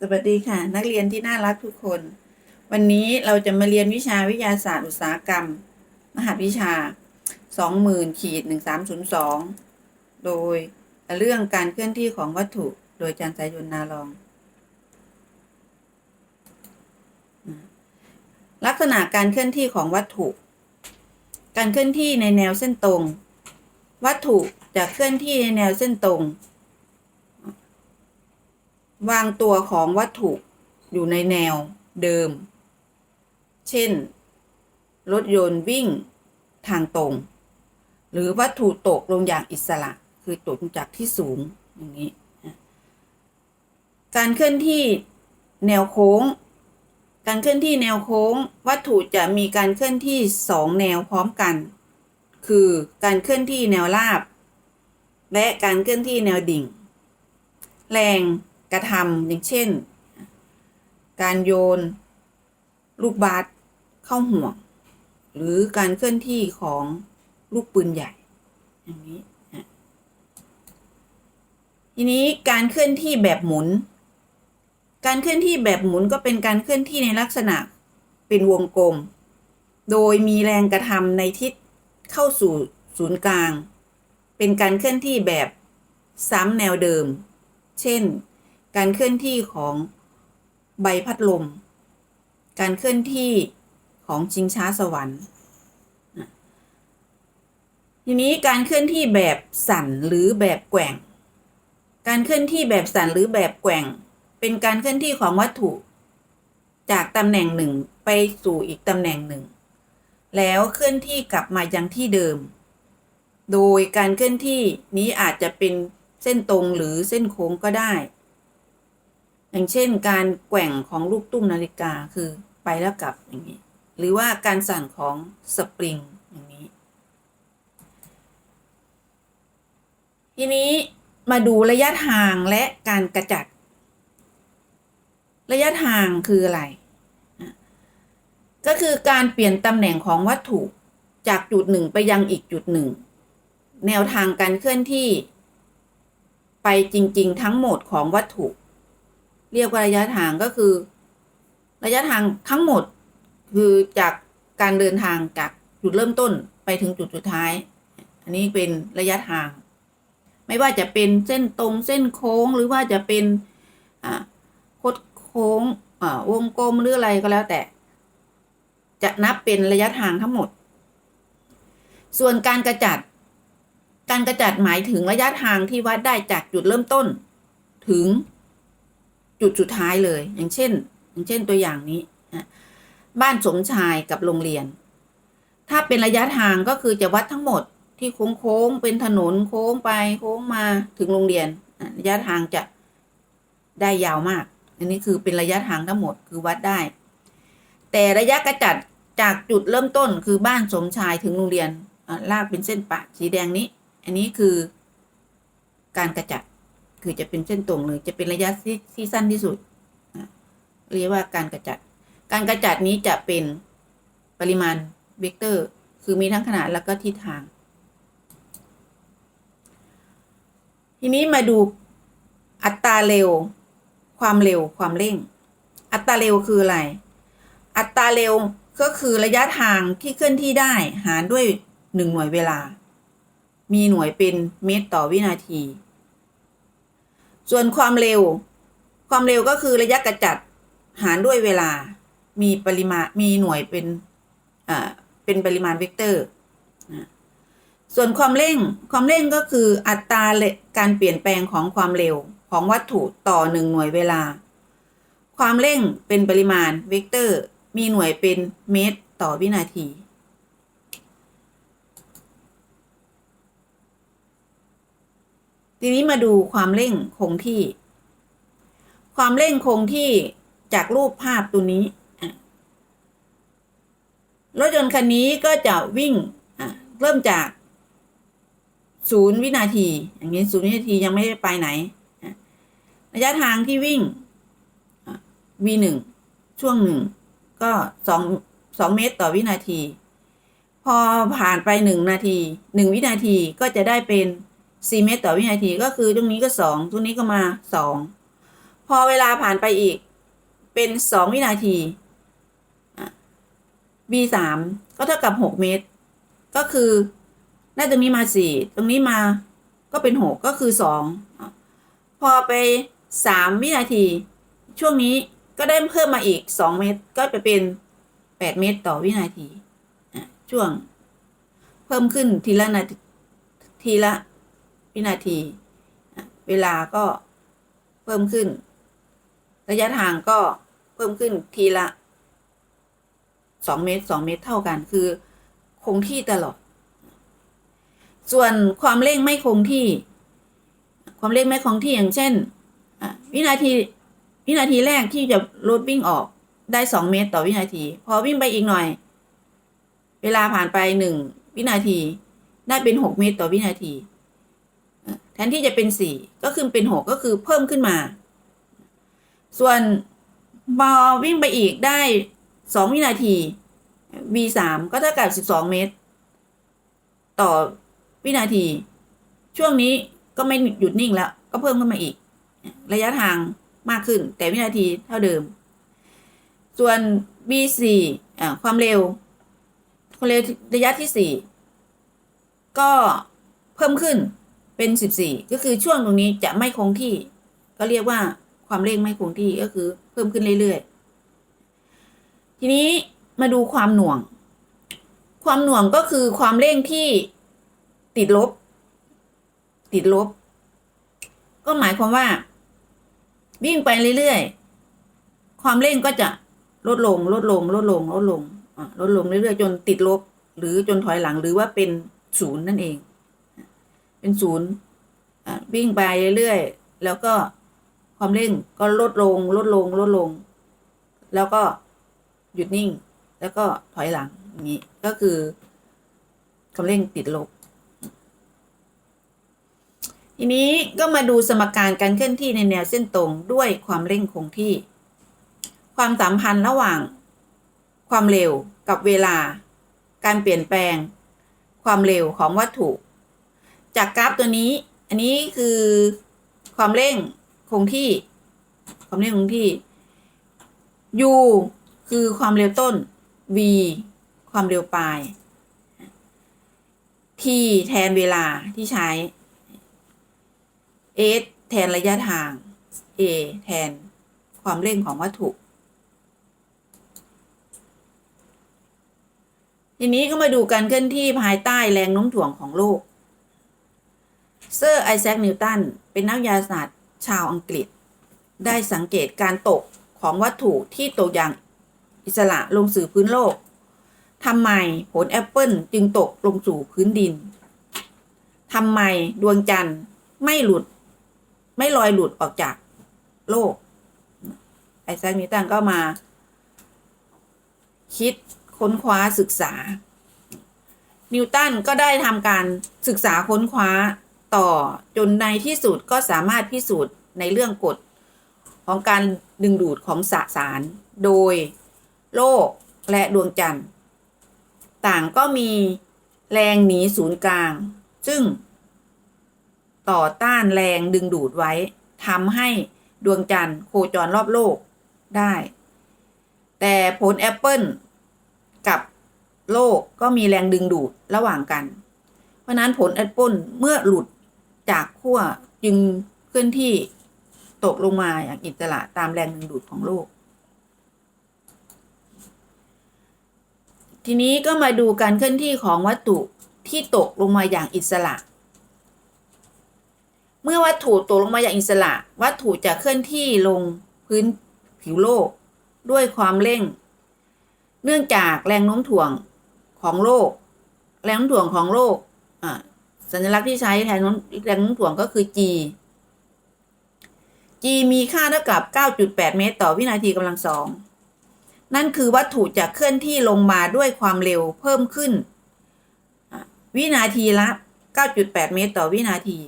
สวัสดีค่ะ นักเรียนที่น่ารักทุกคน วันนี้เราจะมาเรียนวิชาวิทยาศาสตร์อุตสาหกรรม มหาวิชา 20,000ขีด1302 โดยเรื่องการเคลื่อนที่ของวัตถุโดยอาจารย์สายยนนาลอง ลักษณะการเคลื่อนที่ของวัตถุ การเคลื่อนที่ในแนวเส้นตรง วัตถุจะเคลื่อนที่ในแนวเส้นตรง วางตัวของวัตถุอยู่ในแนวเดิม เช่น รถยนต์วิ่งทางตรง หรือวัตถุตกลงอย่างอิสระ คือตกจากที่สูงอย่างนี้ การเคลื่อนที่แนวโค้ง การเคลื่อนที่แนวโค้ง วัตถุจะมีการเคลื่อนที่สองแนวพร้อมกัน คือการเคลื่อนที่แนวราบ และการเคลื่อนที่แนวดิ่ง แรง ระทำอย่างเช่น การโยน ลูกบาสเข้าห่วง หรือการเคลื่อนที่ของลูกปืนใหญ่ อย่างนี้ทีนี้การเคลื่อนที่แบบหมุน การเคลื่อนที่แบบหมุนก็เป็นการเคลื่อนที่ในลักษณะเป็นวงกลม โดยมีแรงกระทำในทิศเข้าสู่ศูนย์กลาง เป็นการเคลื่อนที่แบบซ้ำแนวเดิม เช่น การเคลื่อนที่ของใบพัดลม การเคลื่อนที่ของชิงช้าสวรรค์ ทีนี้การเคลื่อนที่แบบสั่นหรือแบบแกว่ง การเคลื่อนที่แบบสั่นหรือแบบแกว่ง เป็นการเคลื่อนที่ของวัตถุ จากตำแหน่งหนึ่งไปสู่อีกตำแหน่งหนึ่ง แล้วเคลื่อนที่กลับมายังที่เดิม โดยการเคลื่อนที่นี้อาจจะเป็นเส้นตรงหรือเส้นโค้งก็ได้ อย่างเช่นการแกว่งของลูกตุ้มนาฬิกาคือไปแล้วกลับอย่างนี้ หรือว่าการสั่นของสปริงอย่างนี้ ทีนี้มาดูระยะทางและการกระจัด ระยะทางคืออะไร ก็คือการเปลี่ยนตำแหน่งของวัตถุจากจุดหนึ่งไปยังอีกจุดหนึ่ง แนวทางการเคลื่อนที่ ไปจริง ๆ ทั้งหมดของวัตถุ เรียกว่าระยะทางก็คือ ระยะทางทั้งหมด คือจากการเดินทางจากจุดเริ่มต้นไปถึงจุดสุดท้าย อันนี้เป็นระยะทาง ไม่ว่าจะเป็นเส้นตรงเส้นโค้งหรือว่าจะเป็นคดโค้งวงกลมหรืออะไรก็แล้วแต่ จะนับเป็นระยะทางทั้งหมด ส่วนการกระจัด การกระจัดหมายถึงระยะทางที่วัดได้จากจุดเริ่มต้น ถึง จุดสุดท้ายเลย อย่างเช่น อย่างเช่นตัวอย่างนี้นะบ้านสมชายกับโรงเรียน ถ้าเป็นระยะทางก็คือจะวัดทั้งหมดที่โค้งโค้งๆเป็นถนนโค้งไปโค้งมาถึงโรงเรียนระยะทางจะได้ยาวมาก อันนี้คือเป็นระยะทางทั้งหมดคือวัดได้ แต่ระยะกระจัดจากจุดเริ่มต้นคือบ้านสมชายถึงโรงเรียนลากเป็นเส้นปะสีแดงนี้ อันนี้คือการกระจัด คือจะเป็นเส้นตรงเลยจะเป็นระยะที่สั้นที่สุด เรียกว่าการกระจัด การกระจัดนี้จะเป็นปริมาณเวกเตอร์ คือมีทั้งขนาดแล้วก็ทิศทาง ทีนี้มาดูอัตราเร็ว ความเร็วความเร่ง อัตราเร็วคืออะไร อัตราเร็วก็คือระยะทางที่เคลื่อนที่ได้หารด้วยหนึ่งหน่วยเวลา มีหน่วยเป็นเมตรต่อวินาที ส่วนความเร็ว ความเร็วก็คือระยะกระจัดหารด้วยเวลา มีปริมาณมีหน่วยเป็นอ่าเป็นปริมาณเวกเตอร์ ส่วนความเร่ง ความเร่งก็คืออัตราการเปลี่ยนแปลงของความเร็วของวัตถุต่อหนึ่งหน่วยเวลา ความเร่งเป็นปริมาณเวกเตอร์ มีหน่วยเป็นเมตรต่อวินาที ทีนี้มาดูความเร่งคงที่ ความเร่งคงที่จากรูปภาพตัวนี้รถยนต์คันนี้ก็จะวิ่งเริ่มจากศูนย์วินาที อย่างนี้ศูนย์วินาทียังไม่ได้ไปไหน ระยะทางที่วิ่ง v หนึ่งช่วงหนึ่งก็สองสองเมตรต่อวินาที พอผ่านไปหนึ่งนาทีหนึ่งวินาทีก็จะได้เป็น สี่เมตรต่อวินาทีก็คือตรงนี้ก็สองตรงนี้ก็มาสองพอเวลาผ่านไปอีกเป็นสองวินาทีอะ b สามก็เท่ากับหกเมตร ก็คือได้ตรงนี้มาสี่ตรงนี้มาก็เป็นหกก็คือสองพอไปสามวินาที ช่วงนี้ก็ได้เพิ่มมาอีกสองเมตร ก็จะเป็นแปดเมตรต่อวินาทีอะช่วงเพิ่มขึ้นทีละนาทีทีละ วินาที เวลาก็เพิ่มขึ้น ระยะทางก็เพิ่มขึ้นทีละสองเมตรสองเมตรเท่ากันคือคงที่ตลอด ส่วนความเร่งไม่คงที่ ความเร่งไม่คงที่อย่างเช่นวินาทีวินาทีแรกที่จะรถวิ่งออกได้สองเมตรต่อวินาที พอวิ่งไปอีกหน่อย เวลาผ่านไปหนึ่งวินาที ได้เป็นหกเมตรต่อวินาที แทนที่จะเป็นสี่ก็คือเป็นหกก็คือเพิ่มขึ้นมา ส่วนพอวิ่งไปอีกได้สองวินาที v สามก็เท่ากับสิบสองเมตร ต่อวินาที ช่วงนี้ก็ไม่หยุดนิ่งแล้ว ก็เพิ่มขึ้นมาอีก ระยะทางมากขึ้น แต่วินาทีเท่าเดิม ส่วน b สี่อ่าความเร็วความเร็วระยะที่สี่ก็เพิ่มขึ้น เป็นสิบสี่ก็คือช่วงตรงนี้จะไม่คงที่ ก็เรียกว่าความเร่งไม่คงที่ก็คือเพิ่มขึ้นเรื่อยๆ ทีนี้มาดูความหน่วง ความหน่วงก็คือความเร่งที่ติดลบ ติดลบ ก็หมายความว่า วิ่งไปเรื่อยๆ ความเร่งก็จะลดลง ลดลง ลดลง ลดลงลดลงเรื่อยๆ จนติดลบ หรือจนถอยหลังหรือว่าเป็นศูนย์นั่นเอง เป็นศูนย์วิ่งไปเรื่อยๆแล้วก็ความเร่งก็ลดลงลดลงลดลง แล้วก็หยุดนิ่ง แล้วก็ถอยหลังอย่างนี้ก็คือความเร่งติดลบทีนี้ก็มาดูสมการการเคลื่อนที่ในแนวเส้นตรงด้วยความเร่งคงที่ ความสัมพันธ์ระหว่าง ความเร็วกับเวลา การเปลี่ยนแปลง ความเร็วของวัตถุ จากกราฟตัวนี้ อันนี้คือความเร่งคงที่ ความเร่งคงที่ u คือความเร็วต้น v ความเร็วปลาย t แทนเวลาที่ใช้ s แทนระยะทาง a แทนความเร่งของวัตถุ ทีนี้ก็มาดูการเคลื่อนที่ภายใต้แรงโน้มถ่วงของโลก เซอร์ไอแซคนิวตันเป็นนักวิทยาศาสตร์ชาวอังกฤษ ได้สังเกตการตกของวัตถุที่ตกอย่างอิสระลงสู่พื้นโลกทำไมผลแอปเปิลจึงตกลงสู่พื้นดินทำไมดวงจันทร์ไม่หลุด ไม่ลอยหลุดออกจากโลก ไอแซคนิวตันก็มา คิดค้นคว้าศึกษา นิวตันก็ได้ทำการศึกษาค้นคว้า ต่อจนในที่สุดก็สามารถพิสูจน์ในเรื่องกฎของการดึงดูดของสสาร โดยโลกและดวงจันทร์ ต่างก็มีแรงหนีศูนย์กลาง ซึ่ง ต่อต้านแรงดึงดูดไว้ทำให้ดวงจันทร์โคจรรอบโลกได้ แต่ผลแอปเปิลกับโลกก็มีแรงดึงดูดระหว่างกัน เพราะนั้นผลแอปเปิลเมื่อหลุด จากขั้วจึงเคลื่อนที่ตกลงมาอย่างอิสระตามแรงดึงดูดของโลก ทีนี้ก็มาดูการเคลื่อนที่ของวัตถุที่ตกลงมาอย่างอิสระ เมื่อวัตถุตกลงมาอย่างอิสระ วัตถุจะเคลื่อนที่ลงพื้นผิวโลก ด้วยความเร่ง เนื่องจากแรงโน้มถ่วงของโลก แรงโน้มถ่วงของโลก สัญลักษณ์ที่ใช้แทนแรงโน้มถ่วงก็คือ g g มีค่าเท่ากับ 9.8 เมตร ต่อวินาทีกำลังสอง นั่นคือวัตถุจะเคลื่อนที่ลงมาด้วยความเร็วเพิ่มขึ้น วินาทีละ 9.8 เมตร ต่อวินาที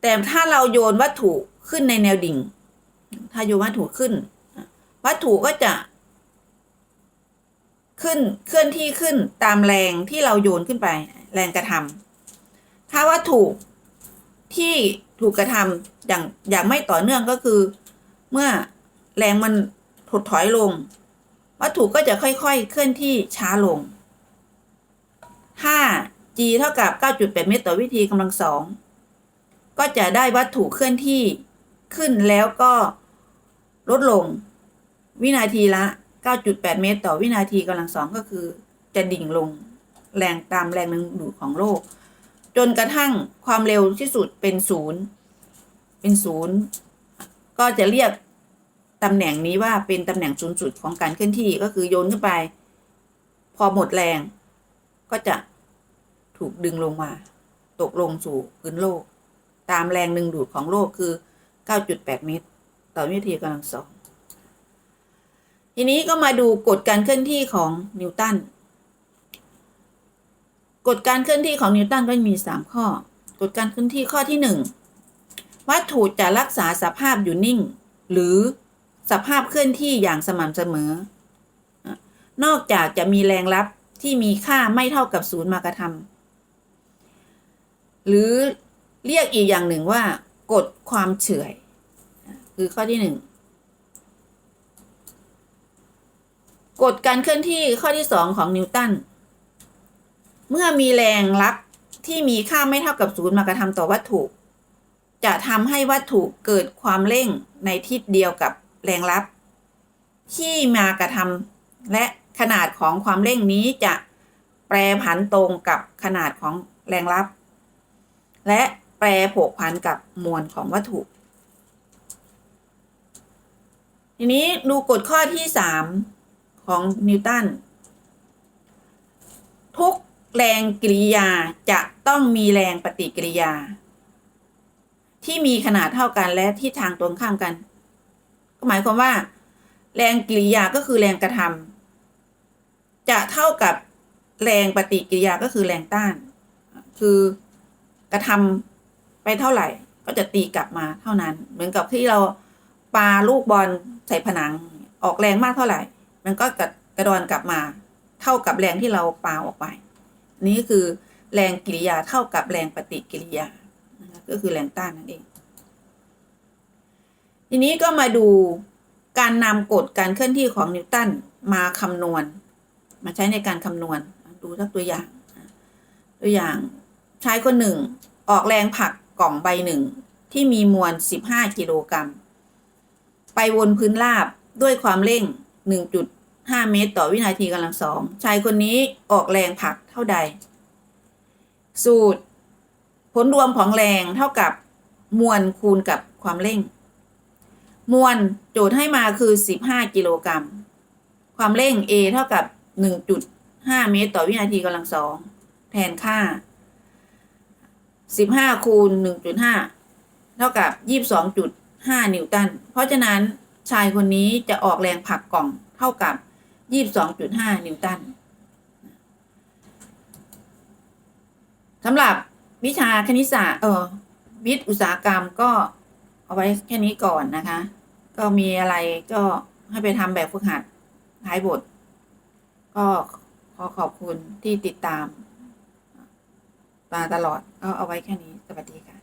แต่ถ้าเราโยนวัตถุขึ้นในแนวดิ่ง ถ้าโยนวัตถุขึ้น วัตถุก็จะ ขึ้นเคลื่อนที่ขึ้นตามแรงที่เราโยนขึ้นไป แรงกระทำถ้าวัตถุที่ถูกกระทำอย่างอย่างไม่ต่อเนื่องก็คือ เมื่อแรงมันถดถอยลง วัตถุก็จะค่อยๆ เคลื่อนที่ช้าลงถ้า g เท่ากับ 9.8 เมตรต่อวิธีกำลังสองก็จะได้วัตถุเคลื่อนที่ขึ้นแล้วก็ลดลง วินาทีละ 9.8 เมตรต่อวินาทีกำลังสองก็คือ จะดิ่งลงแรงตามแรงดึงดูดของโลก จนกระทั่งความเร็วที่สุดเป็นศูนย์เป็นศูนย์ก็จะเรียกตำแหน่งนี้ว่าเป็นตำแหน่งศูนย์สุดของการเคลื่อนที่ก็คือโยนขึ้นไป พอหมดแรงก็จะถูกดึงลงมา ตกลงสู่พื้นโลก ตามแรงดึงดูดของโลกคือ 9.8 เมตร ต่อวินาทีกำลังสอง ทีนี้ก็มาดูกฎการเคลื่อนที่ของนิวตัน กฎการเคลื่อนที่ของนิวตันก็มี 3 ข้อ กฎการเคลื่อนที่ข้อที่ 1 วัตถุจะรักษาสภาพอยู่นิ่ง หรือสภาพเคลื่อนที่อย่างสม่ำเสมอ นอกจากจะมีแรงรับที่มีค่าไม่เท่ากับศูนย์มากระทำหรือเรียกอีกอย่างหนึ่งว่ากฎความเฉื่อย คือข้อที่ 1 กฎการเคลื่อนที่ข้อที่สองของนิวตัน เมื่อมีแรงรับที่มีค่าไม่เท่ากับศูนย์มากระทำต่อวัตถุ จะทำให้วัตถุเกิดความเร่งในทิศเดียวกับแรงรับ ที่มากระทำและขนาดของความเร่งนี้จะแปรผันตรงกับขนาดของแรงรับ และแปรผกผันกับมวลของวัตถุ ทีนี้ดูกฎข้อที่สาม ของนิวตันทุกแรงกิริยาจะต้องมีแรงปฏิกิริยา ที่มีขนาดเท่ากันและที่ทางตรงข้ามกัน ก็หมายความว่า แรงกิริยาก็คือแรงกระทำจะเท่ากับแรงปฏิกิริยาก็คือแรงต้าน คือกระทำไปเท่าไหร่ ก็จะตีกลับมาเท่านั้น เหมือนกับที่เราปาลูกบอลใส่ผนังออกแรงมากเท่าไหร่ มันก็กระกระดอนกลับมาเท่ากับแรงที่เราปาออกไป นี่คือแรงกิริยาเท่ากับแรงปฏิกิริยาก็คือแรงต้านนั่นเอง ทีนี้ก็มาดูการนำกฎการเคลื่อนที่ของนิวตันมาคำนวณ มาใช้ในการคำนวณ ดูสักตัวอย่าง ตัวอย่างชายคนหนึ่ง ออกแรงผลักกล่องใบหนึ่ง ที่มีมวล 15 กิโลกรัม ไปวนพื้นราบด้วยความเร่ง 5 เมตรต่อวินาทีกำลังสองชายคนนี้ออกแรงผลักเท่าใด สูตร ผลรวมของแรงเท่ากับมวลคูณกับความเร่ง มวลโจทย์ให้มาคือ 15 กิโลกรัม ความเร่ง A เท่ากับ 1.5 เมตรต่อวินาทีกำลังสองแทนค่า 15 คูณ 1.5 เท่ากับ 22.5 นิวตัน เพราะฉะนั้นชายคนนี้จะออกแรงผลักกล่องเท่ากับ 22.5นิวตันสำหรับวิชาคณิตศาสตร์เออวิทย์อุตสาหกรรมก็เอาไว้แค่นี้ก่อนนะคะ ก็มีอะไรก็ให้ไปทำแบบฝึกหัดท้ายบท ก็ขอขอบคุณที่ติดตาม มาตลอดก็เอาไว้แค่นี้ สวัสดีค่ะ